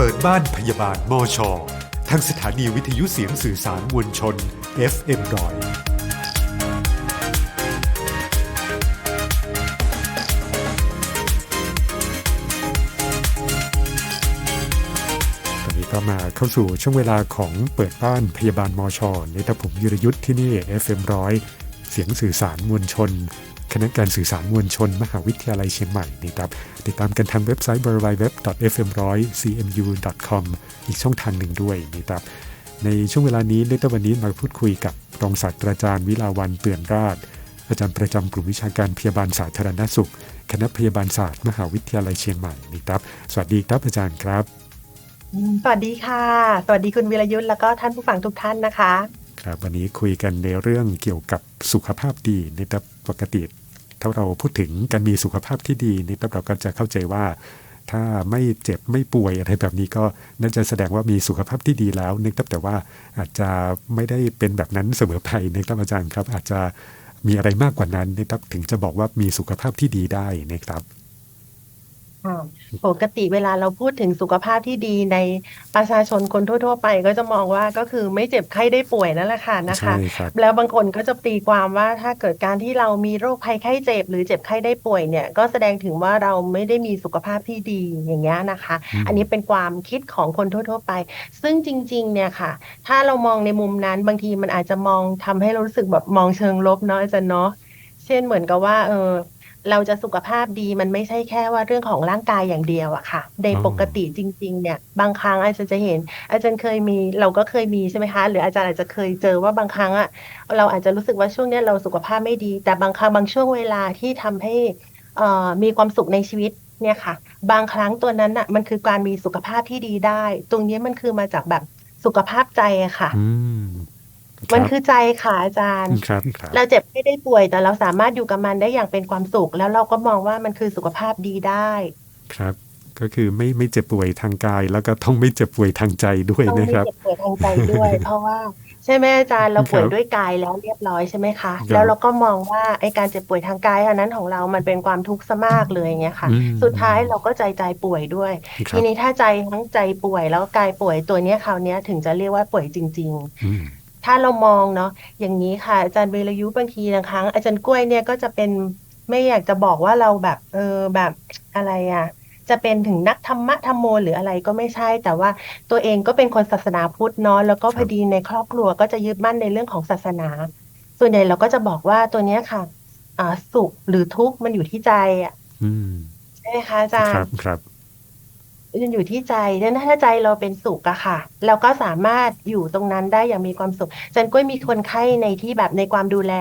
เปิดบ้านพยาบาลมอชอทางสถานีวิทยุเสียงสื่อสารมวลชน FM ร้อยก็มาเข้าสู่ช่วงเวลาของเปิดบ้านพยาบาลมอชอในตะผมยุรยุทธ์ที่นี่ FM ร้อยเสียงสื่อสารมวลชน คณะการสื่อสารมวลชน มหาวิทยาลัยเชียงใหม่นะครับติดตามกันทางเว็บไซต์ www.fm100cmu.com อีกช่องทางหนึ่งด้วยนะครับในช่วงเวลานี้ในตวันนี้มาพูดคุยกับรองศาสตราจารย์วิลาวันเตือนราช อาจารย์ประจำกลุ่มวิชาการพยาบาลสาธารณสุข คณะพยาบาลศาสตร์ มหาวิทยาลัยเชียงใหม่นะครับสวัสดีครับอาจารย์ครับอืมสวัสดีค่ะ สวัสดีคุณวิรยุทธ์แล้วก็ท่านผู้ฟังทุกท่านนะคะ ครับวันนี้คุยกันในเรื่องเกี่ยวกับสุขภาพดีนะครับ ปกติถ้าเราพูดถึงการมีสุขภาพที่ดีนะครับเราก็จะเข้าใจว่า ถ้าไม่เจ็บไม่ป่วยอะไรแบบนี้ก็น่าจะแสดงว่ามีสุขภาพที่ดีแล้วนะครับแต่ว่าอาจจะไม่ได้เป็นแบบนั้นเสมอไปนะครับอาจารย์ครับ อาจจะมีอะไรมากกว่านั้นนะครับถึงจะบอกว่ามีสุขภาพที่ดีได้นะครับ ค่ะปกติเวลาเราพูดถึงสุขภาพที่ดีในประชาชนคนทั่ว ๆ ไป ก็จะมองว่าก็คือไม่เจ็บไข้ได้ป่วยนั่นแหละค่ะนะคะใช่ครับ แล้วบางคนก็จะตีความว่าถ้าเกิดการที่เรามีโรคภัยไข้เจ็บ หรือเจ็บไข้ได้ป่วยเนี่ย ก็แสดงถึงว่าเราไม่ได้มีสุขภาพที่ดีอย่างเงี้ยนะคะ อืมอันนี้เป็นความคิดของคนทั่ว ๆ ไป ซึ่งจริง ๆ เนี่ยค่ะ ถ้าเรามองในมุมนั้นบางทีมันอาจจะมองทำให้เรารู้สึกแบบมองเชิงลบเนาะอาจารย์เนาะเช่นเหมือนกับว่าเออ เราจะสุขภาพดีมันไม่ใช่แค่ว่าเรื่องของร่างกายอย่างเดียวอะค่ะ ในปกติจริง ๆ เนี่ย บางครั้งอาจารย์จะเห็น อาจารย์เคยมีเราก็เคยมีใช่ไหมคะ หรืออาจารย์อาจจะเคยเจอว่าบางครั้งอะเราอาจจะรู้สึกว่าช่วงนี้เราสุขภาพไม่ดี แต่บางครั้งบางช่วงเวลาที่ทำให้อ่อมีความสุขในชีวิตเนี่ยค่ะ บางครั้งตัวนั้นอะมันคือการมีสุขภาพที่ดีได้ ตรงนี้มันคือมาจากแบบสุขภาพใจอะค่ะ มมันคือใจค่ะอาจารย์ครับครับเราเจ็บไม่ได้ป่วยแต่เราสามารถอยู่กับมันได้อย่างเป็นความสุข แล้วเราก็มองว่ามันคือสุขภาพดีได้ ครับ ก็คือไม่ไม่เจ็บป่วยทางกาย แล้วก็ต้องไม่เจ็บป่วยทางใจด้วยต้องไม่นะครับเจ็บป่วยทางใจด้วย เพราะว่าใช่ไหมอาจารย์เราป่วยครับด้วยกายแล้วเรียบร้อยใช่ไหมคะครับแล้วเราก็มองว่าไอ้การเจ็บป่วยทางกายอันนั้นของเรามันเป็นความทุกข์ซะมากเลยอย่างเงี้ยค่ะอืมสุดท้ายเราก็ใจใจป่วยด้วยครัทีบนี้ถ้าใจทั้งใจป่วยแล้วก็กายป่วยตัวเนี้ยคราวเนี้ยถึงจะเรียกว่าป่วยจริงๆอืม ถ้าเรามองเนาะอย่างนี้ค่ะ อาจารย์เวรยุบางทีบางครั้งอาจารย์กล้วยเนี่ยก็จะเป็นไม่อยากจะบอกว่าเราแบบเออแบบอะไรอะจะเป็นถึงนักธรรมะธรรมโมหรืออะไรก็ไม่ใช่ แต่ว่าตัวเองก็เป็นคนศาสนาพุทธเนาะแล้วก็ครับพอดีในครอบครัวก็จะยึดมั่นในเรื่องของศาสนา ส่วนใหญ่เราก็จะบอกว่าตัวเนี้ยค่ะอ่าสุขหรือทุกข์มันอยู่ที่ใจอะอืมใช่ไหมคะอาจารครัย์บครับ มันอยู่ที่ใจดังนั้นถ้าใจเราเป็นสุขอะค่ะ เราก็สามารถอยู่ตรงนั้นได้อย่างมีความสุขอาจันก้อยมีคนไข้ในที่แบบในความดูแล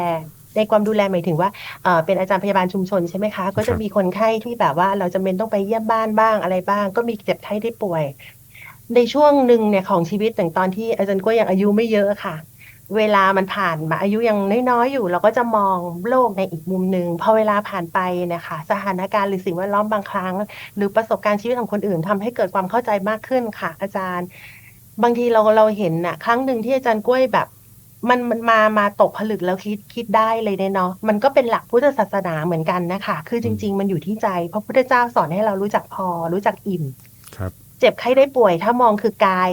ในความดูแลหมายถึงว่าเอ่อเป็นอาจารย์พยาบาลชุมชนใช่ไหมคะ ก็คจะรับมีคนไข้ที่แบบว่าเราจำเป็นต้องไปเยี่ยมบ้านบ้างอะไรบ้าง ก็มีเจ็บไข้ได้ป่วย ในช่วงหนึ่งเนี่ยของชีวิตอย่างตอนที่อาจารย์ก้อยยังอายุไม่เยอะค่ะ เวลามันผ่านมาอายุยังน้อยๆอยู่ เราก็จะมองโลกในอีกมุมหนึ่งพอเวลาผ่านไปเนะคะ สถานการณ์หรือสิ่งแวดล้อมบางครั้ง หรือประสบการณ์ชีวิตของคนอื่นทำให้เกิดความเข้าใจมากขึ้นค่ะ อาจารย์ บางทีเราเราเห็นน่ะครั้งหนึ่งที่อาจารย์กล้วยแบบมันมันมามาตกผลึกแล้วคิดคิดได้เลยเนี่ยเนาะมันก็เป็นหลักพุทธศาสนาเหมือนกันนะคะ คือจริง ๆ มันอยู่ที่ใจพระพุทธเจ้าสอนให้เรารู้จักพอ รู้จักอิ่มครับ เจ็บไข้ได้ป่วยถ้ามองคือกาย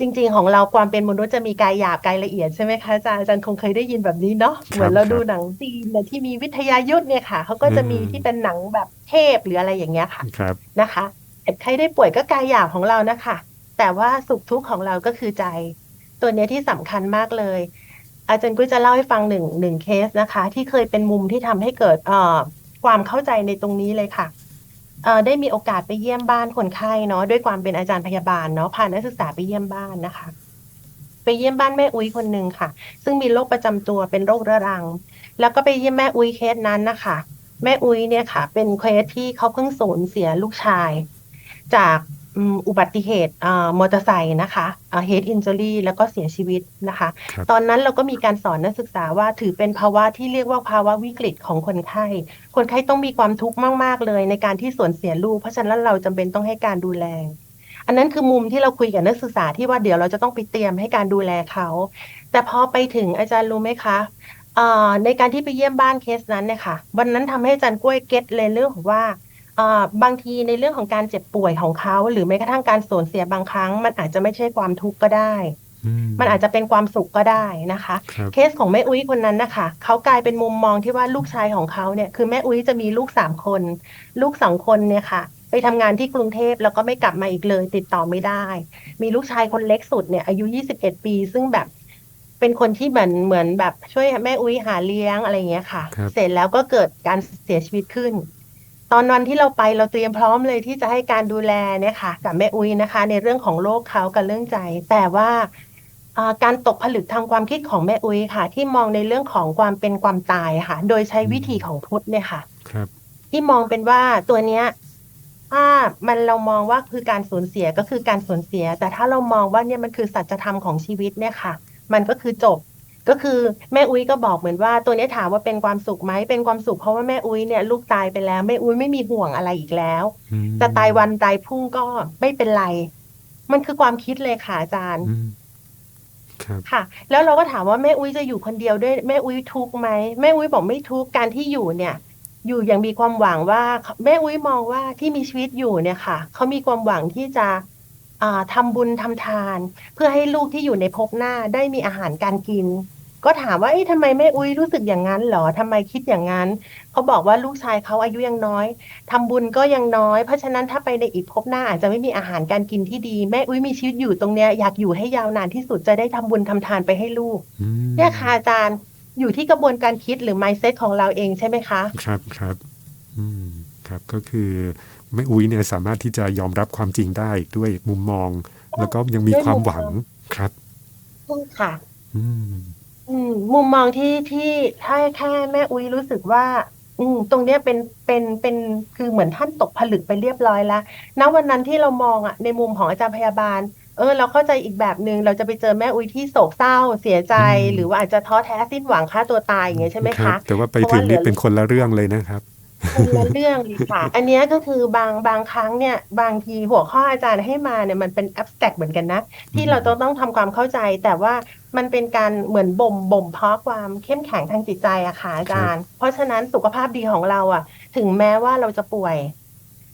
จริง ๆ ของเราความเป็นมนุษย์จะมีกายหยาบกายละเอียดใช่ไหมคะอาจารย์อาจารย์คงเคยได้ยินแบบนี้เนาะเหมือนเราดูหนังจีนเนี่ยที่มีวิทยายุทธ์เนี่ยค่ะเขาก็จะมีที่เป็นหนังแบบเทพหรืออะไรอย่างเงี้ยค่ะครับนะคะเจ็บไข้ได้ป่วยก็กายหยาบของเรานะคะ แต่ว่าสุขทุกข์ของเราก็คือใจ ตัวเนี้ยที่สำคัญมากเลย อาจารย์กุ้ยจะเล่าให้ฟังหนึ่งหนึ่งเคสนะคะ ที่เคยเป็นมุมที่ทำให้เกิดเอ่อความเข้าใจในตรงนี้เลยค่ะ เอ่อ ได้มีโอกาสไปเยี่ยมบ้านคนไข้เนาะ ด้วยความเป็นอาจารย์พยาบาลเนาะ พานักศึกษาไปเยี่ยมบ้านนะคะ ไปเยี่ยมบ้านแม่อุ้ยคนหนึ่งค่ะ ซึ่งมีโรคประจำตัวเป็นโรคเรื้อรัง แล้วก็ไปเยี่ยมแม่อุ้ยเคสนั้นนะคะ แม่อุ้ยเนี่ยค่ะ เป็นเคสที่เขาเพิ่งสูญเสียลูกชาย จาก อืมอุบัติเหตุอ่ามอเตอร์ไซค์นะคะเฮดอินจ r รี่แล้วก็เสียชีวิตนะคะ ครับ ตอนนั้นเราก็มีการสอนนักศึกษาว่าถือเป็นภาวะที่เรียกว่าภาวะวิกฤตของคนไข้ คนไข้ต้องมีความทุกข์มาก ๆ เลยในการที่สูญเสียลูก เพราะฉะนั้นเราจำเป็นต้องให้การดูแล อันนั้นคือมุมที่เราคุยกับนักศึกษาที่ว่าเดี๋ยวเราจะต้องไปเตรียมให้การดูแลเขา แต่พอไปถึงอาจารย์รู้ไหมคะเอ่อในการที่ไปเยี่ยมบ้านเคสนั้นเนี่ยค่ะ วันนั้นทำให้อาจารย์กล้วยเก็ตเลยเรื่องของว่าเออ่า บางทีในเรื่องของการเจ็บป่วยของเขา หรือแม้กระทั่งการสูญเสียบางครั้ง มันอาจจะไม่ใช่ความทุกข์ก็ได้อืมันอาจจะเป็นความสุขก็ได้นะคะครับเคสของแม่อุ้ยคนนั้นนะคะเขากลายเป็นมุมมองที่ว่าลูกชายของเขาเนี่ยคือแม่อุ้ยจะมีลูกสามคน ลูกสองคนเนี่ยค่ะ ไปทำงานที่กรุงเทพแล้วก็ไม่กลับมาอีกเลย ติดต่อไม่ได้ มีลูกชายคนเล็กสุดเนี่ยอายุ21ปี ซึ่งแบบเป็นคนที่เหมือนเหมือนแบบช่วยแม่อุ้ยหาเลี้ยงอะไรอย่างเงี้ยค่ะครับเสร็จแล้วก็เกิดการเสียชีวิตขึ้น ตอนวันที่เราไปเราเตรียมพร้อมเลยที่จะให้การดูแลเนี่ยค่ะ กับแม่อุ้ยนะคะ ในเรื่องของโรคเขากับเรื่องใจ แต่ว่าอ่าการตกผลึกทางความคิดของแม่อุ้ยค่ะ ที่มองในเรื่องของความเป็นความตายค่ะ โดยใช้วิธีของพุทธเนี่ยค่ะครับ ที่มองเป็นว่าตัวเนี้ยถ้ามันเรามองว่าคือการสูญเสียก็คือการสูญเสีย แต่ถ้าเรามองว่าเนี่ยมันคือสัจธรรมของชีวิตเนี่ยค่ะ มันก็คือจบ ก็คือแม่อุ้ยก็บอกเหมือนว่าตัวเนี้ยถามว่าเป็นความสุขไหมเป็นความสุขเพราะว่าแม่อุ้ยเนี่ยลูกตายไปแล้วแม่อุ้ยไม่มีห่วงอะไรอีกแล้วอืมจะตายวันตายพรุ่งก็ไม่เป็นไร มันคือความคิดเลยค่ะอาจารย์อืมครับค่ะ แล้วเราก็ถามว่าแม่อุ้ยจะอยู่คนเดียวด้วยแม่อุ้ยทุกข์ไหมแม่อุ้ยบอกไม่ทุกข์การที่อยู่เนี่ย อยู่อย่างมีความหวังว่า แม่อุ้ยมองว่าที่มีชีวิตอยู่เนี่ยค่ะเขามีความหวังที่จะอ่า ทำบุญทำทาน เพื่อให้ลูกที่อยู่ในภพหน้าได้มีอาหารการกิน ก็ถามว่าเอ๊ะทำไมแม่อุ้ยรู้สึกอย่างนั้นเหรอทำไมคิดอย่างนั้นเขาบอกว่าลูกชายเขาอายุยังน้อยทำบุญก็ยังน้อย เพราะฉะนั้นถ้าไปในอีกภพหน้าอาจจะไม่มีอาหารการกินที่ดี แม่อุ้ยมีชีวิตอยู่ตรงเนี้ยอยากอยู่ให้ยาวนานที่สุดจะได้ทำบุญทำทานไปให้ลูกอืมเนี่ยค่ะอาจารย์อยู่ที่กระบวนการคิดหรือ mindset ของเราเองใช่ไหมคะ ครับครับ อืมครับก็คือ แม่อุ้ยเนี่ยสามารถที่จะยอมรับความจริงได้ด้วยมุมมอง แล้วก็ยังมีความหวังครับใช่ค่ะอืมอืมมุมมองที่ที่ถ้าแค่แม่อุ้ยรู้สึกว่า อืม ตรงเนี้ยเป็นเป็นเป็นคือเหมือนท่านตกผลึกไปเรียบร้อยแล้วณวันนั้นที่เรามองอะในมุมของอาจารย์พยาบาล เออ เราเข้าใจอีกแบบหนึ่งเราจะไปเจอแม่อุ้ยที่โศกเศร้า เสียใจ หรือว่าอาจจะท้อแท้สิ้นหวังฆ่าตัวตายอย่างเงี้ยใช่ไหมครัคะบแต่ว่าไปเพราะถึว่างเหลืนี่อเป็นคนละเรื่องเลยนะครับ คนละเรื่องเลยค่ะ อันเนี้ยก็คือบางบางครั้งเนี่ย บางทีหัวข้ออาจารย์ให้มาเนี่ยมันเป็น abstract เหมือนกันนะ ที่เราต้องต้องทำความเข้าใจ แต่ว่ามันเป็นการเหมือนบ่มบ่มเพาะความเข้มแข็งทางจิตใจอะค่ะอาจารย์ เพราะฉะนั้นสุขภาพดีของเราอะถึงแม้ว่าเราจะป่วย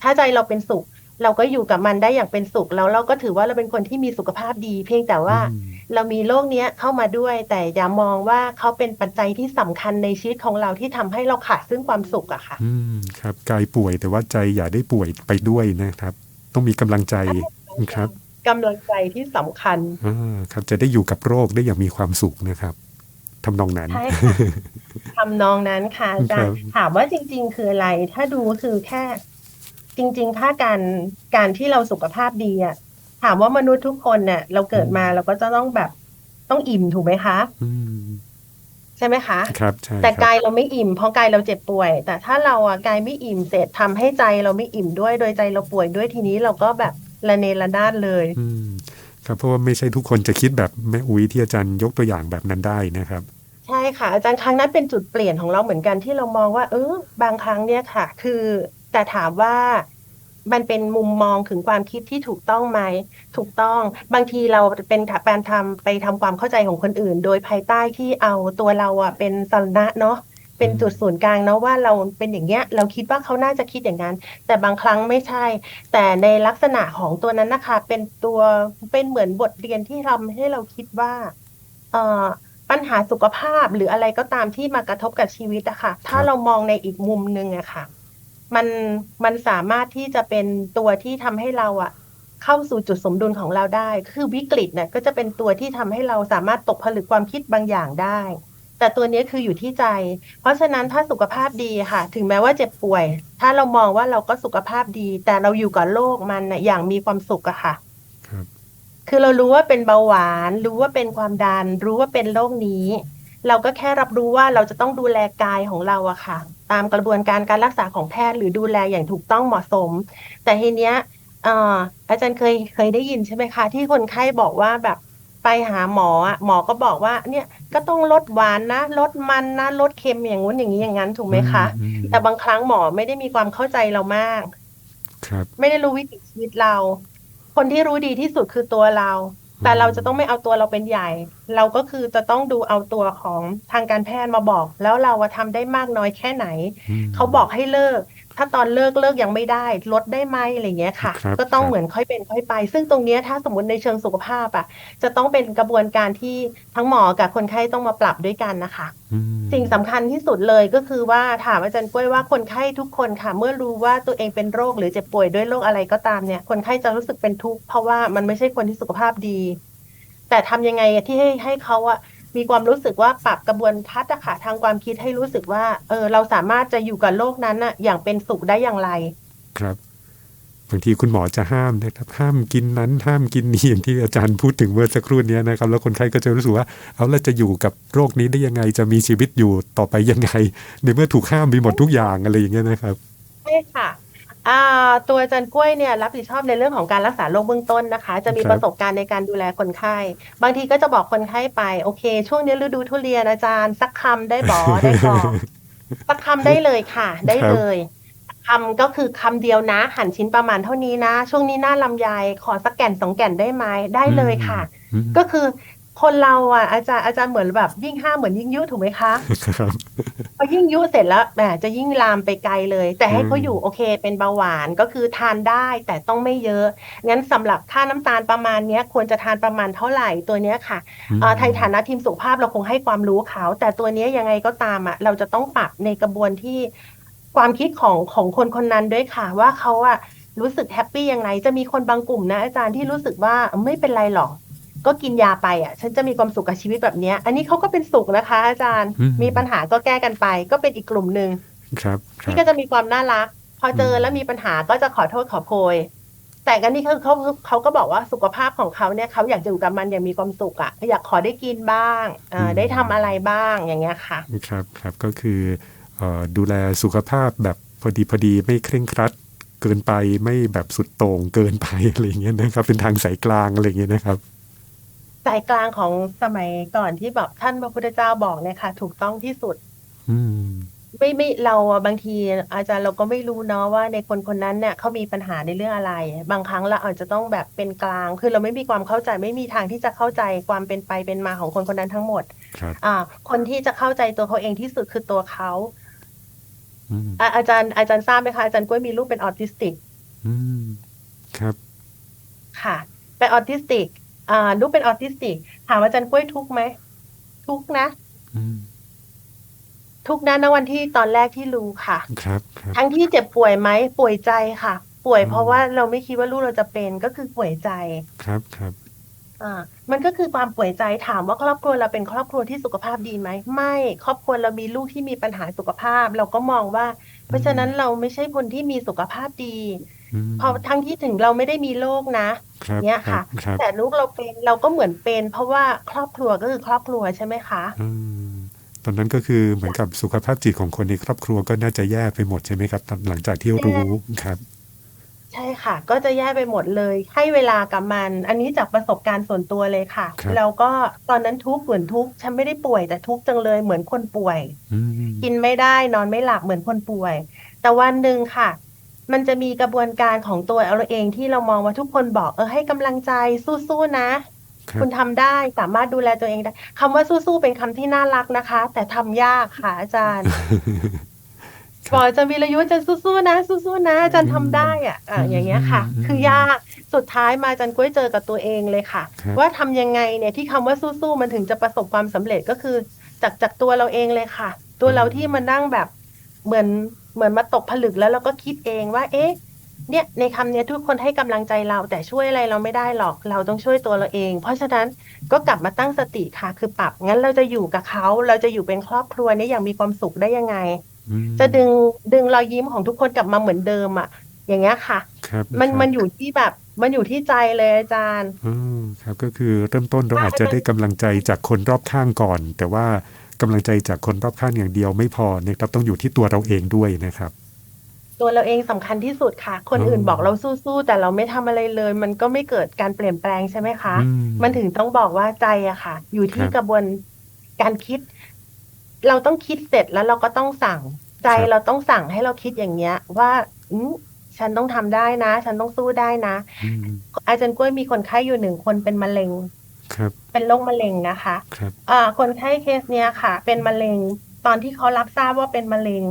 ถ้าใจเราเป็นสุข เราก็อยู่กับมันได้อย่างเป็นสุขแล้วเราก็ถือว่าเราเป็นคนที่มีสุขภาพดี เพียงแต่ว่าอืมเรามีโรคเนี้ยเข้ามาด้วย แต่อย่ามองว่าเขาเป็นปัจจัยที่สำคัญในชีวิตของเราที่ทำให้เราขาดซึ่งความสุขอะค่ะอืมครับกายป่วยแต่ว่าใจอย่าได้ป่วยไปด้วยนะครับ ต้องมีกำลังใจครับกำลังใจที่สำคัญอ่าครับจะได้อยู่กับโรคได้อย่างมีความสุขนะครับทำนองนั้นใช่ค่ะทำนองนั้นค่ะอาจารย์ครับถามว่าจริง ๆ คืออะไร ถ้าดูคือแค่ จริง ๆ ถ้าการการที่เราสุขภาพดีอะถามว่ามนุษย์ทุกคนเนี่ยเราเกิดมาเราก็จะต้องแบบต้องอิ่มถูกไหมคะอืมใช่ไหมคะครับใช่แต่ครับกายเราไม่อิ่มเพราะกายเราเจ็บป่วย แต่ถ้าเราอะกายไม่อิ่มเสร็จทำให้ใจเราไม่อิ่มด้วยโดยใจเราป่วยด้วยทีนี้เราก็แบบระเนระนาดเลยอืมครับเพราะว่าไม่ใช่ทุกคนจะคิดแบบแม่อุ้ยที่อาจารย์ยกตัวอย่างแบบนั้นได้นะครับ ใช่ค่ะ อาจารย์ครั้งนั้นเป็นจุดเปลี่ยนของเราเหมือนกันที่เรามองว่า เออบางครั้งเนี่ยค่ะ คือ แต่ถามว่ามันเป็นมุมมองถึงความคิดที่ถูกต้องไหม ถูกต้อง บางทีเราเป็นการทำไปทำความเข้าใจของคนอื่น โดยภายใต้ที่เอาตัวเราอะเป็นสรณะเนาะเป็นจุดศูนย์กลางเนาะว่าเราเป็นอย่างเงี้ย เราคิดว่าเขาน่าจะคิดอย่างนั้น แต่บางครั้งไม่ใช่ แต่ในลักษณะของตัวนั้นนะคะเป็นตัวเป็นเหมือนบทเรียนที่ทำให้เราคิดว่าเอ่อปัญหาสุขภาพหรืออะไรก็ตามที่มากระทบกับชีวิตอะค่ะ ถ้าครับเรามองในอีกมุมหนึ่งอะค่ะ มันมันสามารถที่จะเป็นตัวที่ทำให้เราอะเข้าสู่จุดสมดุลของเราได้ คือวิกฤตเนี่ยก็จะเป็นตัวที่ทำให้เราสามารถตกผลึกความคิดบางอย่างได้ แต่ตัวนี้คืออยู่ที่ใจ เพราะฉะนั้นถ้าสุขภาพดีค่ะ ถึงแม้ว่าเจ็บป่วย ถ้าเรามองว่าเราก็สุขภาพดี แต่เราอยู่กับโลกมันน่ะอย่างมีความสุขอะค่ะครับคือเรารู้ว่าเป็นเบาหวาน รู้ว่าเป็นความดัน รู้ว่าเป็นโรคนี้ เราก็แค่รับรู้ว่าเราจะต้องดูแลกายของเราอะค่ะ ตามกระบวนการการรักษาของแพทย์หรือดูแลอย่างถูกต้องเหมาะสม แต่ทีเนี้ยเอ่ออาจารย์เคยเคยได้ยินใช่ไหมคะ ที่คนไข้บอกว่าแบบไปหาหมออะหมอก็บอกว่าเนี่ยก็ต้องลดหวานนะลดมันนะลดเค็มอย่างงู้นอย่างนี้อย่างนั้นถูกไหมคะอืมแต่บางครั้งหมอไม่ได้มีความเข้าใจเรามาก ครับ ไม่ได้รู้วิถีชีวิตเรา คนที่รู้ดีที่สุดคือตัวเรา แต่เราจะต้องไม่เอาตัวเราเป็นใหญ่ เราก็คือจะต้องดูเอาตัวของทางการแพทย์มาบอก แล้วเราอะทำได้มากน้อยแค่ไหนอืมเขาบอกให้เลิก ถ้าตอนเลิกเลิกยังไม่ได้ลดได้ไหมอะไรเงี้ยค่ะครับก็ต้องครับเหมือนค่อยเป็นค่อยไป ซึ่งตรงเนี้ยถ้าสมมติในเชิงสุขภาพอะ จะต้องเป็นกระบวนการที่ทั้งหมอกับคนไข้ต้องมาปรับด้วยกันนะคะอืมสิ่งสำคัญที่สุดเลยก็คือว่าถามอาจารย์กล้วยว่าคนไข้ทุกคนค่ะ เมื่อรู้ว่าตัวเองเป็นโรคหรือเจ็บป่วยด้วยโรคอะไรก็ตามเนี่ย คนไข้จะรู้สึกเป็นทุกข์เพราะว่ามันไม่ใช่คนที่สุขภาพดี แต่ทำยังไงอะที่ให้ให้เขาอะ มีความรู้สึกว่าปรับกระบวนทัศน์ค่ะทางความคิดให้รู้สึกว่า เออ เราสามารถจะอยู่กับโลกนั้นอะอย่างเป็นสุขได้อย่างไร ครับบางทีคุณหมอจะห้ามนะครับ ห้ามกินนั้น ห้ามกินนี้อย่างที่อาจารย์พูดถึงเมื่อสักครู่นี้นะครับ แล้วคนไข้ก็จะรู้สึกว่า เอาเราจะอยู่กับโรคนี้ได้ยังไงจะมีชีวิตอยู่ต่อไปยังไง ในเมื่อถูกห้ามไปหมดทุกอย่างอะไรอย่างเงี้ยนะครับใช่ค่ะ ตัวอาจารย์กล้วยเนี่ยรับผิดชอบในเรื่องของการรักษาโรคเบื้องต้นนะคะ จะมีครับประสบการณ์ในการดูแลคนไข้ บางทีก็จะบอกคนไข้ไป โอเค ช่วงนี้ฤดูทุเรียนอาจารย์ สักคำได้บอได้บอสักคำได้เลยค่ะ ได้เลยคำก็คือคำเดียวนะ หั่นชิ้นประมาณเท่านี้นะ ช่วงนี้หน้าลำไยขอสักแก่นสองแก่นได้ไหมได้เลยค่ะอืมก็คือ คนเราอะอาจารย์อาจารย์เหมือนแบบยิ่งห้ามเหมือนยิ่งยุถูกไหมคะครับพอยิ่งยุเสร็จแล้วแหมจะยิ่งลามไปไกลเลย แต่ให้เขาอืมอยู่โอเค เป็นเบาหวานก็คือทานได้แต่ต้องไม่เยอะงั้นสำหรับค่าน้ำตาลประมาณเนี้ยควรจะทานประมาณเท่าไหร่ตัวเนี้ยค่ะเอ่อในฐานะทีมสุขภาพเราคงให้ความรู้เขา แต่ตัวเนี้ยยังไงก็ตามอะเราจะต้องปรับในกระบวนที่ความคิดของของคนคนนั้นด้วยค่ะว่าเขาอะรู้สึกแฮปปี้ยังไงจะมีคนบางกลุ่มนะอาจารย์ที่รู้สึกว่าไม่เป็นไรหรอก ก็กินยาไปอะ ฉันจะมีความสุขกับชีวิตแบบเนี้ย อันนี้เขาก็เป็นสุขนะคะ อาจารย์อืมมีปัญหาก็แก้กันไป ก็เป็นอีกกลุ่มหนึ่งครับครัที่บก็จะมีความน่ารัก พอเจออืมแล้วมีปัญหาก็จะขอโทษขอโพยแต่กันนี่คือเขาเขาก็บอกว่าสุขภาพของเขาเนี่ยเขาอยากจะอยู่กับมันอย่างมีความสุขอะอยากขอได้กินบ้างอ่าได้ทำอะไรบ้างอย่างเงี้ยค่ะ ครับครับก็คือเอ่อดูแลสุขภาพแบบพอดีพอดีไม่เคร่งครัดเกินไปไม่แบบสุดโต่งเกินไปอะไรอย่างเงี้ยนะครับ เป็นทางสายกลางอะไรอย่างเงี้ยนะครับ สายกลางของสมัยก่อนที่แบบท่านพระพุทธเจ้าบอกเนี่ยค่ะ ถูกต้องที่สุดอืมไม่ไม่เราอะบางทีอาจารย์เราก็ไม่รู้เนาะว่าในคนคนนั้นเนี่ยเขามีปัญหาในเรื่องอะไร บางครั้งเราอาจจะต้องแบบเป็นกลาง คือเราไม่มีความเข้าใจไม่มีทางที่จะเข้าใจความเป็นไปเป็นมาของคนคนนั้นทั้งหมดครับอ่า คนที่จะเข้าใจตัวเขาเองที่สุดคือตัวเขาอืมอะอาจารย์อาจารย์ทราบไหมคะอาจารย์กล้วยมีลูกเป็นออทิสติกอืมครับ ค่ะเป็นออทิสติก อ่าลูกเป็นออทิสติก ถามอาจารย์กล้วยทุกข์ไหม ทุกข์นะอืมทุกข์นะณวันที่ตอนแรกที่รู้ค่ะ ครับครับทั้งที่เจ็บป่วยไหมป่วยใจค่ะ ป่วยอืมเพราะว่าเราไม่คิดว่าลูกเราจะเป็นก็คือป่วยใจ ครับครับ อ่า มันก็คือความป่วยใจถามว่าครอบครัวเราเป็นครอบครัวที่สุขภาพดีไหมไม่ครอบครัวเรามีลูกที่มีปัญหาสุขภาพ เราก็มองว่า เพราะฉะนั้นเราไม่ใช่คนที่มีสุขภาพดี อืมเพราะทั้งที่ถึงเราไม่ได้มีโรคนะครับเนี่ยค่ะ ครับ แต่ลูกเราเป็นเราก็เหมือนเป็น เพราะว่าครอบครัวก็คือครอบครัวใช่ไหมคะอืมตอนนั้นก็คือเหมือนกับสุขภาพจิตของคนในครอบครัวก็น่าจะแย่ไปหมดใช่ไหมครับตอนหลังจากที่รู้ครับใช่ค่ะ ก็จะแย่ไปหมดเลย ให้เวลากับมัน อันนี้จากประสบการณ์ส่วนตัวเลยค่ะ ครับแล้วก็ตอนนั้นทุกข์เหมือนทุกข์ฉันไม่ได้ป่วยแต่ทุกข์จังเลยเหมือนคนป่วย อืมกินไม่ได้นอนไม่หลับเหมือนคนป่วย แต่วันหนึ่งค่ะ มันจะมีกระบวนการของตัวเราเองที่เรามองว่าทุกคนบอกเออให้กำลังใจสู้ๆนะครับคุณทำได้สามารถดูแลตัวเองได้คำว่าสู้ๆเป็นคำที่น่ารักนะคะ แต่ทำยากค่ะอาจารย์ครับบอกอาจารย์วีรยุทธ์อาจารย์สู้ๆนะสู้ๆนะอาจารย์ทำได้อะอะอืมอย่างเงี้ยค่ะอืมคือยากสุดท้ายมาอาจารย์กล้วยเจอกับตัวเองเลยค่ะครับว่าทำยังไงเนี่ยที่คำว่าสู้ๆมันถึงจะประสบความสำเร็จก็คือ จากจากตัวเราเองเลยค่ะ ตัวเราที่มานั่งแบบเหมือน เหมือนมาตกผลึกแล้วเราก็คิดเองว่า เอ๊ะ เนี่ยในคำเนี้ยทุกคนให้กำลังใจเรา แต่ช่วยอะไรเราไม่ได้หรอกเราต้องช่วยตัวเราเอง เพราะฉะนั้นก็กลับมาตั้งสติค่ะ คือปรับงั้นเราจะอยู่กับเขาเราจะอยู่เป็นครอบครัวเนี้อย่างมีความสุขได้ยังไงอืมจะดึงดึงรอยยิ้มของทุกคนกลับมาเหมือนเดิมอะอย่างเงี้ยค่ะครับมันครับมันอยู่ที่แบบมันอยู่ที่ใจเลยอาจารย์อืมครับก็คือเริ่มต้นเราอาจจะได้กำลังใจจากคนรอบข้างก่อน แต่ว่า กำลังใจจากคนรอบข้างอย่างเดียวไม่พอนะครับต้องอยู่ที่ตัวเราเองด้วยนะครับ ตัวเราเองสำคัญที่สุดค่ะ คนอืมอื่นบอกเราสู้ๆแต่เราไม่ทำอะไรเลย มันก็ไม่เกิดการเปลี่ยนแปลงใช่ไหมคะอืมันถึงต้องบอกว่าใจอะค่ะ อยู่ที่ครับกระบวนการคิด เราต้องคิดเสร็จแล้วเราก็ต้องสั่งใจครับเราต้องสั่งให้เราคิดอย่างเงี้ย ว่าอืมฉันต้องทำได้นะ ฉันต้องสู้ได้นะอืมอาจารย์กล้วยมีคนไข้อยู่หนึ่งคนเป็นมะเร็ง ครับ เป็นโรคมะเร็งนะคะครับอ่าคนไข้เคสเนี้ยค่ะ เป็นมะเร็ง ตอนที่เขารับทราบว่าเป็นมะเร็ง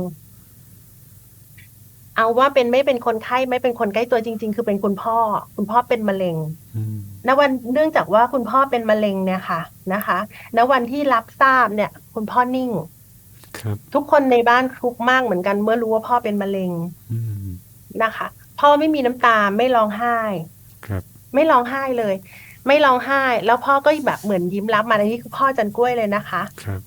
เอาว่าเป็นไม่เป็นคนไข้ไม่เป็นคนใกล้ตัวจริง ๆ คือเป็นคุณพ่อ คุณพ่อเป็นมะเร็งอืมณวันเนื่องจากว่าคุณพ่อเป็นมะเร็งเนี่ยค่ะนะคะณวันที่รับทราบเนี่ย คุณพ่อนิ่งครับทุกคนในบ้านทุกข์มากเหมือนกัน เมื่อรู้ว่าพ่อเป็นมะเร็งอืมนะคะ พ่อไม่มีน้ำตาไม่ร้องไห้ ครับ ไม่ร้องไห้เลย ไม่ร้องไห้ แล้วพ่อก็แบบเหมือนยิ้มรับมาอันนี้คือพ่อจันกล้วยเลยนะคะ ครับ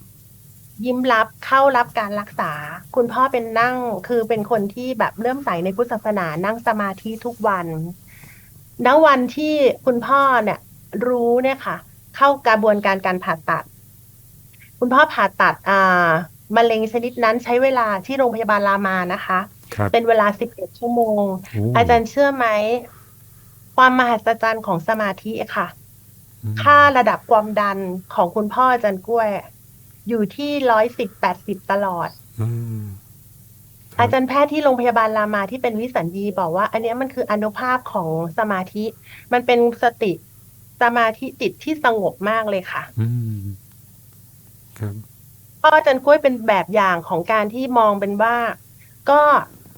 ยิ้มรับเข้ารับการรักษา คุณพ่อเป็นนั่งคือเป็นคนที่แบบเริ่อมใสในพุทธศาสนานั่งสมาธิทุกวันณวันที่คุณพ่อเนี่ย รู้เนี่ยค่ะ เข้ากระบวนการการผ่าตัด คุณพ่อผ่าตัดอ่ามะเร็งชนิดนั้นใช้เวลาที่โรงพยาบาลรามานะคะครับเป็นเวลา 11 ชั่วโมงโอ้อาจารย์เชื่อไหม ความมหัศจรรย์ของสมาธิค่ะอืมค่าระดับความดันของคุณพ่ออาจารย์กล้วย อยู่ที่ร้อยสิบแปดสิบตลอดอืมคบอาจารย์แพทย์ที่โรงพยาบาลรามาที่เป็นวิสัญญีบอกว่า อันเนี้ยมันคืออนุภาพของสมาธิ มันเป็นสติสมาธิจิตที่สงบมากเลยค่ะอืมครับพ่ออาจารย์กล้วยเป็นแบบอย่างของการที่มองเป็นว่า ก็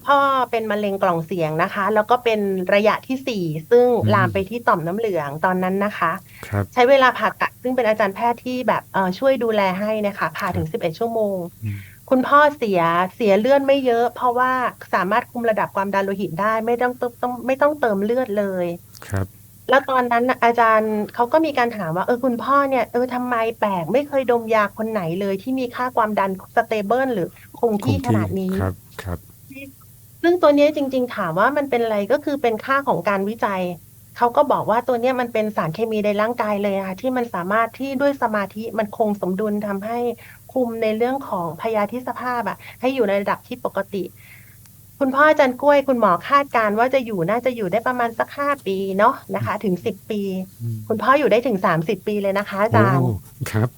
พ่อเป็นมะเร็งกล่องเสียงนะคะ แล้วก็เป็นระยะที่สี่ซึ่งอืมลามไปที่ต่อมน้ำเหลืองตอนนั้นนะคะครับใช้เวลาผ่าตัดซึ่งเป็นอาจารย์แพทย์ที่แบบเอ่อช่วยดูแลให้นะคะผ่าถึง11ชั่วโมงอืมคุณพ่อเสียเสียเลือดไม่เยอะ เพราะว่าสามารถคุมระดับความดันโลหิตได้ไม่ต้องต้องไม่ต้องเติมเลือดเลยครับแล้วตอนนั้นน่ะอาจารย์เขาก็มีการถามว่าเออคุณพ่อเนี่ยเออทำไมแปลกไม่เคยดมยาคนไหนเลยที่มีค่าความดันสเตเบิลหรือคงที่ขนาดนี้ครับครับ ซึ่งตัวเนี้ยจริง ๆ ถามว่ามันเป็นอะไรก็คือเป็นค่าของการวิจัย เขาก็บอกว่าตัวเนี้ยมันเป็นสารเคมีในร่างกายเลยค่ะที่มันสามารถที่ด้วยสมาธิมันคงสมดุลทำให้คุมในเรื่องของพยาธิสภาพอะให้อยู่ในระดับที่ปกติ คุณพ่ออาจารย์กล้วย คุณหมอคาดการณ์ว่าจะอยู่น่าจะอยู่ได้ประมาณสักห้าปีเนาะนะคะ ถึงสิบปีอืมคุณพ่ออยู่ได้ถึงสามสิบปีเลยนะคะอาจารย์โอ้ครับ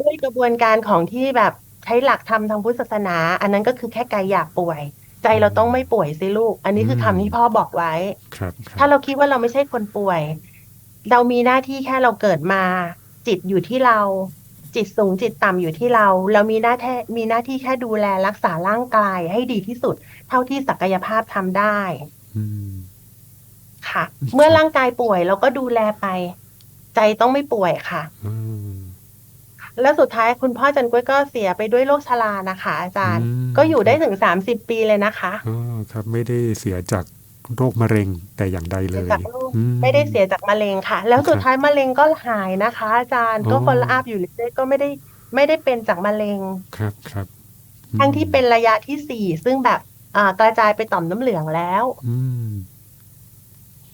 ด้วยกระบวนการของที่แบบใช้หลักธรรมทางพุทธศาสนา อันนั้นก็คือแค่กายอยากป่วย ใจเราต้องไม่ป่วยสิลูก อันนี้คือคำที่พ่อบอกไว้ ครับคถ้ารับเราคิดว่าเราไม่ใช่คนป่วย เรามีหน้าที่แค่เราเกิดมา จิตอยู่ที่เรา จิตสูงจิตต่ำอยู่ที่เรา เรามีหน้าที่มีหน้าที่แค่ดูแลรักษาร่างกายให้ดีที่สุด เท่าที่ศักยภาพทำได้อืมค่ะ เมื่อร่างกายป่วยเราก็ดูแลไป ใจต้องไม่ป่วยค่ะอืมแล้วสุดท้ายคุณพ่อจันกล้วยก็เสียไปด้วยโรคชรานะคะ อาจารย์ อืม ก็อยู่ได้ถึงสามสิบปีเลยนะคะอ๋อครับไม่ได้เสียจากโรคมะเร็งแต่อย่างใดเลยจากโรคอืไม่ได้เสียจากมะเร็งค่ะ แล้วสุดท้ายมะเร็งก็หายนะคะ อาจารย์อ๋อก็ฟอลอัพอยู่เรื่อยๆก็ไม่ได้ไม่ได้เป็นจากมะเร็งครับครับอืมทั้งที่เป็นระยะที่สี่ซึ่งแบบอ่ากระจายไปต่อมน้ำเหลืองแล้ว อืม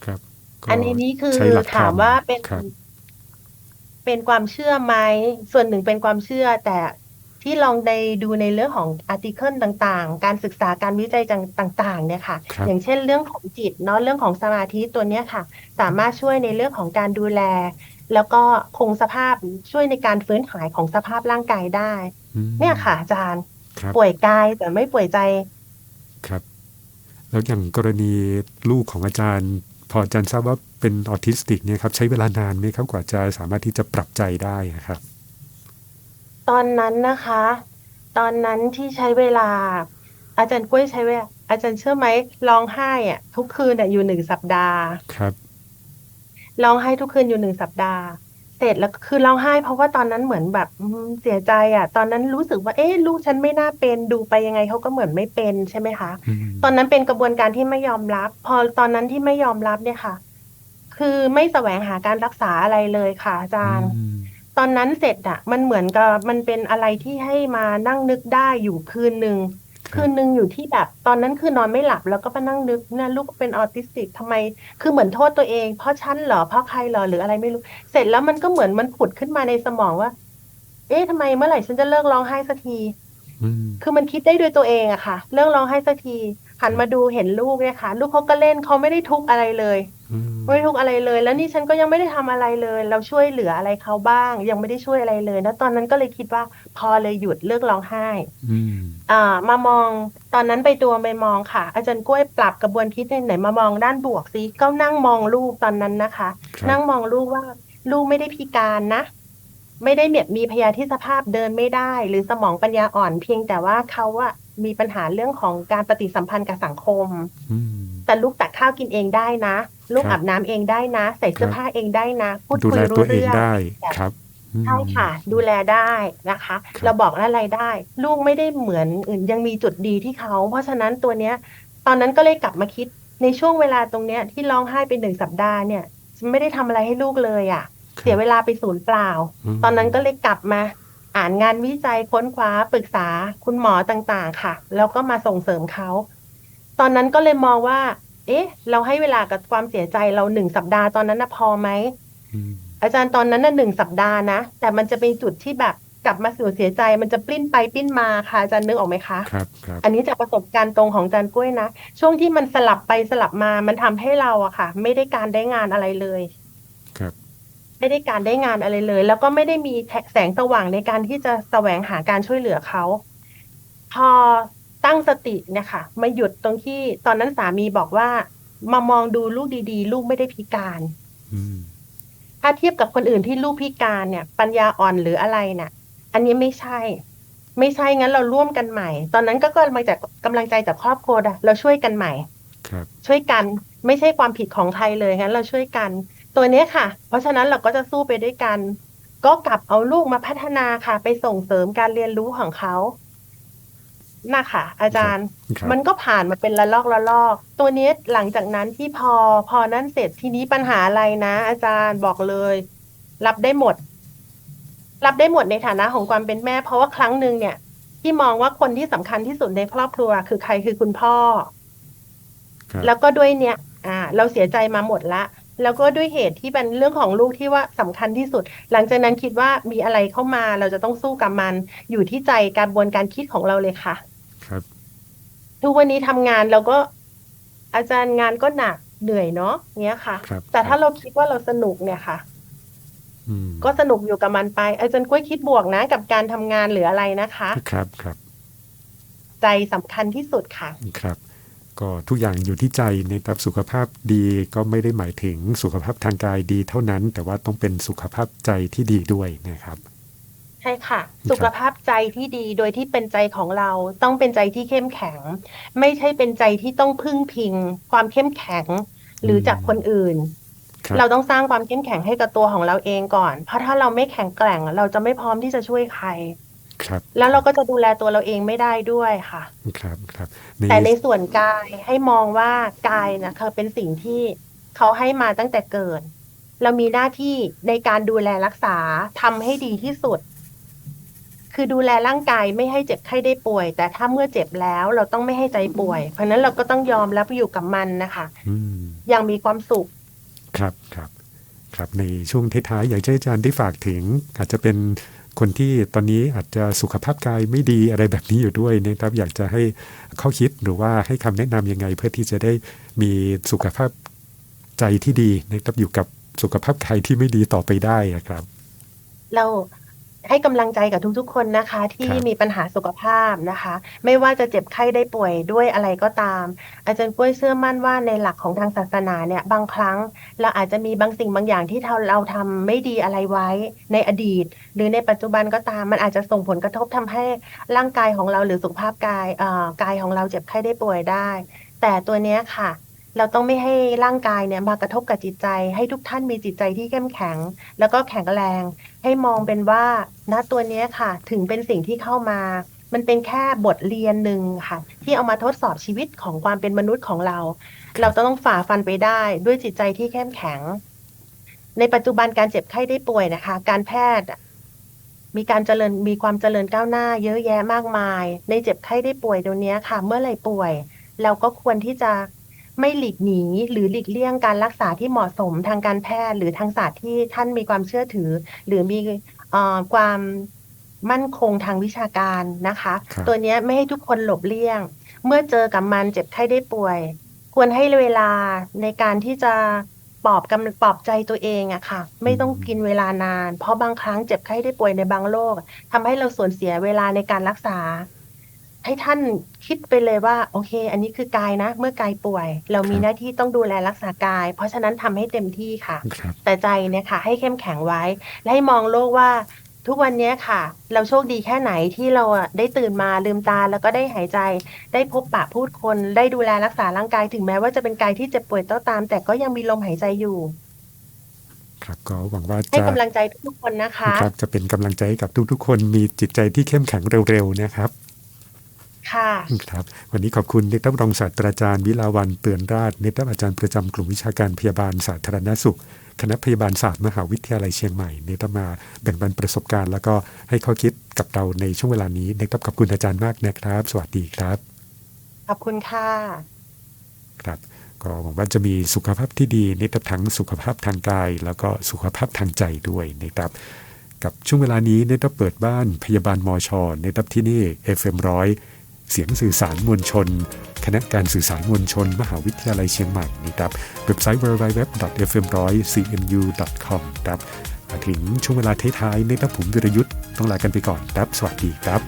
ครับก็อันนี้นี่คือใช้หลักธรรถามว่าเป็นครับเป็นความเชื่อไหมส่วนหนึ่งเป็นความเชื่อแต่ ที่ลองในดูในเรื่องของอาร์ติเคิลต่างๆ การศึกษาการวิจัยต่างๆเนี่ยค่ะครับอย่างเช่นเรื่องของจิตเนาะเรื่องของสมาธิตัวเนี้ยค่ะ สามารถช่วยในเรื่องของการดูแล แล้วก็คงสภาพช่วยในการฟื้นหายของสภาพร่างกายได้อืมเนี่ยค่ะ อาจารย์ครับป่วยกายแต่ไม่ป่วยใจครับ แล้วอย่างกรณีลูกของอาจารย์ พออาจารย์ทราบว่าเป็นออทิสติกเนี่ยครับใช้เวลานานไหมครับกว่าจะสามารถที่จะปรับใจได้อะครับ ตอนนั้นนะคะ ตอนนั้นที่ใช้เวลา อาจารย์กล้วยใช้เวลาอาจารย์เชื่อไหมร้องไห้อะทุกคืนอะอยู่หนึ่งสัปดาห์ครับร้องไห้ทุกคืนอยู่หนึ่งสัปดาห์ เสร็จแล้วคือร้องไห้ เพราะว่าตอนนั้นเหมือนแบบอืมเสียใจอะ ตอนนั้นรู้สึกว่าเอ๊ะลูกฉันไม่น่าเป็นดูไปยังไงเขาก็เหมือนไม่เป็นใช่ไหมคะอืมตอนนั้นเป็นกระบวนการที่ไม่ยอมรับ พอตอนนั้นที่ไม่ยอมรับเนี่ยค่ะ คือไม่แสวงหาการรักษาอะไรเลยค่ะอาจารย์อืม ตอนนั้นเสร็จอะมันเหมือนกับมันเป็นอะไรที่ให้มานั่งนึกได้อยู่คืนหนึ่งครับคืนหนึ่งอยู่ที่แบบ ตอนนั้นคือนอนไม่หลับแล้วก็มานั่งนึกเนี่ยลูกเป็นออทิสติกทำไม คือเหมือนโทษตัวเอง เพราะฉันเหรอเพราะใครเหรอหรืออะไรไม่รู้ เสร็จแล้วมันก็เหมือนมันผุดขึ้นมาในสมองว่า เอ๊ะทำไมเมื่อไหร่ฉันจะเลิกร้องไห้สักทีอืมคือมันคิดได้ด้วยตัวเองอะค่ะเรื่องร้องไห้สักทีหันมาดูเห็นลูกเนี่ยค่ะ ลูกเขาก็เล่นเขาไม่ได้ทุกข์อะไรเลยอืมไม่ได้ทุกข์อะไรเลย แล้วนี่ฉันก็ยังไม่ได้ทำอะไรเลย เราช่วยเหลืออะไรเขาบ้าง ยังไม่ได้ช่วยอะไรเลยแล้วตอนนั้นก็เลยคิดว่าพอเลยหยุดเลิกร้องไห้อืมอ่ามามองตอนนั้นไปตัวไปมองค่ะ อาจารย์กล้วยปรับกระบวนคิดไหนๆมามองด้านบวกสิก็นั่งมองลูกตอนนั้นนะคะ ครับนั่งมองลูกว่าลูกไม่ได้พิการนะ ไม่ได้แบบมีพยาธิสภาพเดินไม่ได้ หรือสมองปัญญาอ่อนเพียงแต่ว่าเขาอะมีปัญหาเรื่องของการปฏิสัมพันธ์กับสังคม อืม แต่ลูกตักข้าวกินเองได้นะ ลูกครับอาบน้ำเองได้นะ ใส่เสื้อครับผ้าเองได้นะพูดดูคุแลยตัรู้วเองเรื่องได้ครับอืมใช่ค่ะ ดูแลได้นะคะครับเราบอกอะไรได้ ลูกไม่ได้เหมือนอื่นยังมีจุดดีที่เขา เพราะฉะนั้นตัวเนี้ย ตอนนั้นก็เลยกลับมาคิดในช่วงเวลาตรงเนี้ยที่ร้องไห้ไปหนึ่งสัปดาห์เนี่ยไม่ได้ทำอะไรให้ลูกเลยอะ่ะครับเสียเวลาไปศูนย์เปล่ามตอนนั้นก็เลยกลับมาอ่านงานวิจัยค้นคว้าปรึกษาคุณหมอต่างๆ ค่ะ แล้วก็มาส่งเสริมเขา ตอนนั้นก็เลยมองว่า เอ๊ะ เราให้เวลากับความเสียใจเราหนึ่งสัปดาห์ตอนนั้นนะพอไหมอืมอาจารย์ตอนนั้นน่ะหนึ่งสัปดาห์นะ แต่มันจะเป็นจุดที่แบบกลับมาสู่เสียใจมันจะปลิ้นไปปลิ้นมาค่ะอาจารย์นึกออกไหมคะครับครับ อันนี้จากประสบการณ์ตรงของอาจารย์กล้วยนะ ช่วงที่มันสลับไปสลับมามันทำให้เราอะค่ะ ไม่ได้การได้งานอะไรเลย ครับ ไม่ได้การได้งานอะไรเลย แล้วก็ไม่ได้มีแสงสว่างในการที่จะแสวงหาการช่วยเหลือเขา พอ ตั้งสติเนี่ยค่ะมาหยุดตรงที่ตอนนั้นสามีบอกว่ามามองดูลูกดีๆ ลูกไม่ได้พิการอืมถ้าเทียบกับคนอื่นที่ลูกพิการเนี่ย ปัญญาอ่อนหรืออะไรเนี่ยอันนี้ไม่ใช่ ไม่ใช่งั้นเราร่วมกันใหม่ ตอนนั้นก็กำลังจากกำลังใจจากครอบครัวอะเราช่วยกันใหม่ครับช่วยกันไม่ใช่ความผิดของใครเลยงั้นเราช่วยกัน ตัวเนี้ยค่ะ เพราะฉะนั้นเราก็จะสู้ไปด้วยกัน ก็กลับเอาลูกมาพัฒนาค่ะ ไปส่งเสริมการเรียนรู้ของเขา น่ะค่ะอาจารย์ครับมันก็ผ่านมาเป็นละลอกละลอก ตัวเนี้ยหลังจากนั้นที่พอพอนั่นเสร็จทีนี้ปัญหาอะไรนะ อาจารย์บอกเลย รับได้หมด รับได้หมดในฐานะของความเป็นแม่ เพราะว่าครั้งหนึ่งเนี่ย ที่มองว่าคนที่สำคัญที่สุดในครอบครัว คือใครคือคุณพ่อครับแล้วก็ด้วยเนี่ย อ่า เราเสียใจมาหมดละแล้วก็ด้วยเหตุที่เป็นเรื่องของลูกที่ว่าสำคัญที่สุด หลังจากนั้นคิดว่ามีอะไรเข้ามาเราจะต้องสู้กับมัน อยู่ที่ใจการบวนการคิดของเราเลยค่ะครับ ทุกวันนี้ทำงานเราก็อาจารย์งานก็หนักเหนื่อยเนาะเนี้ยค่ะครับแต่ถ้าเราคิดว่าเราสนุกเนี่ยค่ะอืมก็สนุกอยู่กับมันไป อาจารย์กล้วยคิดบวกนะ กับการทำงานหรืออะไรนะคะครับครับ ใจสำคัญที่สุดค่ะครับ ก็ทุกอย่างอยู่ที่ใจนะครับสุขภาพดีก็ไม่ได้หมายถึงสุขภาพทางกายดีเท่านั้น แต่ว่าต้องเป็นสุขภาพใจที่ดีด้วยนะครับ ใช่ค่ะ สุขภาพใจที่ดีโดยที่เป็นใจของเราต้องเป็นใจที่เข้มแข็ง ไม่ใช่เป็นใจที่ต้องพึ่งพิง ความเข้มแข็ง หรือจากคนอื่นครับเราต้องสร้างความเข้มแข็งให้กับตัวของเราเองก่อน เพราะถ้าเราไม่แข็งแกร่ง เราจะไม่พร้อมที่จะช่วยใครครับแล้วเราก็จะดูแลตัวเราเองไม่ได้ด้วยค่ะ ครับครับแต่ในส่วนกายให้มองว่ากายนะคะเป็นสิ่งที่เขาให้มาตั้งแต่เกิด เรามีหน้าที่ในการดูแลรักษาทำให้ดีที่สุด คือดูแลร่างกายไม่ให้เจ็บไข้ได้ป่วย แต่ถ้าเมื่อเจ็บแล้วเราต้องไม่ให้ใจป่วย เพราะฉะนั้นเราก็ต้องยอมรับอยู่กับมันนะคะอืมอย่างมีความสุข ครับครับครับในช่วงท้ายๆอยากให้อาจารย์ได้ฝากถึง อาจจะเป็นคนที่ตอนนี้อาจจะสุขภาพกายไม่ดีอะไรแบบนี้อยู่ด้วยนะครับ อยากจะให้ข้อคิดหรือว่าให้คำแนะนำยังไง เพื่อที่จะได้มีสุขภาพใจที่ดีนะครับอยู่กับสุขภาพกายที่ไม่ดีต่อไปได้อะครับ เรา ให้กำลังใจกับทุกๆ คนนะคะ ที่ครับมีปัญหาสุขภาพนะคะ ไม่ว่าจะเจ็บไข้ได้ป่วยด้วยอะไรก็ตาม อาจารย์กล้วยเชื่อมั่นว่าในหลักของทางศาสนาเนี่ยบางครั้งเราอาจจะมีบางสิ่งบางอย่างที่เราเราทำไม่ดีอะไรไว้ในอดีต หรือในปัจจุบันก็ตามมันอาจจะส่งผลกระทบทำให้ร่างกายของเราหรือสุขภาพกายเอ่อกายของเราเจ็บไข้ได้ป่วยได้ แต่ตัวเนี้ยค่ะ เราต้องไม่ให้ร่างกายเนี่ยมากระทบกับจิตใจ ให้ทุกท่านมีจิตใจที่เข้มแข็ง แล้วก็แข็งแรง ให้มองเป็นว่าณตัวนี้ค่ะ ถึงเป็นสิ่งที่เข้ามา มันเป็นแค่บทเรียนหนึ่งค่ะ ที่เอามาทดสอบชีวิตของความเป็นมนุษย์ของเรา เราต้องฝ่าฟันไปได้ด้วยจิตใจที่เข้มแข็ง ในปัจจุบันการเจ็บไข้ได้ป่วยนะคะ การแพทย์มีการเจริญมีความเจริญก้าวหน้า เยอะแยะมากมาย ในเจ็บไข้ได้ป่วยตรงเนี้ค่ะ เมื่อไหร่ป่วย เราก็ควรที่จะ ไม่หลีกหนี หรือหลีกเลี่ยงการรักษาที่เหมาะสมทางการแพทย์ หรือทางศาสตร์ที่ท่านมีความเชื่อถือ หรือมีเอ่อความมั่นคงทางวิชาการนะคะครับตัวเนี้ยไม่ให้ทุกคนหลบเลี่ยง เมื่อเจอกับมันเจ็บไข้ได้ป่วย ควรให้เวลาในการที่จะปลอบกำปลอบใจตัวเองอะค่ะ ไม่ต้องกินเวลานาน เพราะบางครั้งเจ็บไข้ได้ป่วยในบางโรคทำให้เราสูญเสียเวลาในการรักษา ให้ท่านคิดไปเลยว่า โอเค อันนี้คือกายนะ เมื่อกายป่วย เรามีครับหน้าที่ต้องดูแลรักษากาย เพราะฉะนั้นทำให้เต็มที่ค่ะครับแต่ใจเนี่ยค่ะ ให้เข้มแข็งไว้ และให้มองโลกว่าทุกวันเนี้ยค่ะ เราโชคดีแค่ไหนที่เราอะได้ตื่นมาลืมตาแล้วก็ได้หายใจ ได้พบปะพูดคน ได้ดูแลรักษาร่างกายถึงแม้ว่าจะเป็นกายที่เจ็บป่วยก็ตาม แต่ก็ยังมีลมหายใจอยู่ ครับก็หวังว่าให้จะกำลังใจทุกๆคนนะคะ ครับจะเป็นกำลังใจให้กับทุกๆคนมีจิตใจที่เข้มแข็งเร็วๆนะครับ ค่ะ ครับ วันนี้ขอบคุณเนตรรองศาสตราจารย์วิลาวันเตือนราชเนตรอาจารย์ประจำกลุ่มวิชาการพยาบาลสาธารณสุข คณะพยาบาลศาสตร์มหาวิทยาลัยเชียงใหม่เนตรมาแบ่งปันประสบการณ์ แล้วก็ให้ข้อคิดกับเราในช่วงเวลานี้เนตรขอบคุณอาจารย์มากนะครับ สวัสดีครับ ขอบคุณค่ะ ครับก็หวังว่าจะมีสุขภาพที่ดีนะครับทั้งสุขภาพทางกาย แล้วก็สุขภาพทางใจด้วยนะครับกับช่วงเวลานี้นะครับเปิดบ้านพยาบาลมอชอนะครับที่นี่ FM ร้อย เสียงสื่อสารมวลชน คณะการสื่อสารมวลชน มหาวิทยาลัยเชียงใหม่นะครับเว็บไซต์ www.fm100cmu.com ครับมาถึงช่วงเวลาท้ายๆในตับผมวิรยุทธ์ต้องลากันไปก่อนครับ สวัสดีครับ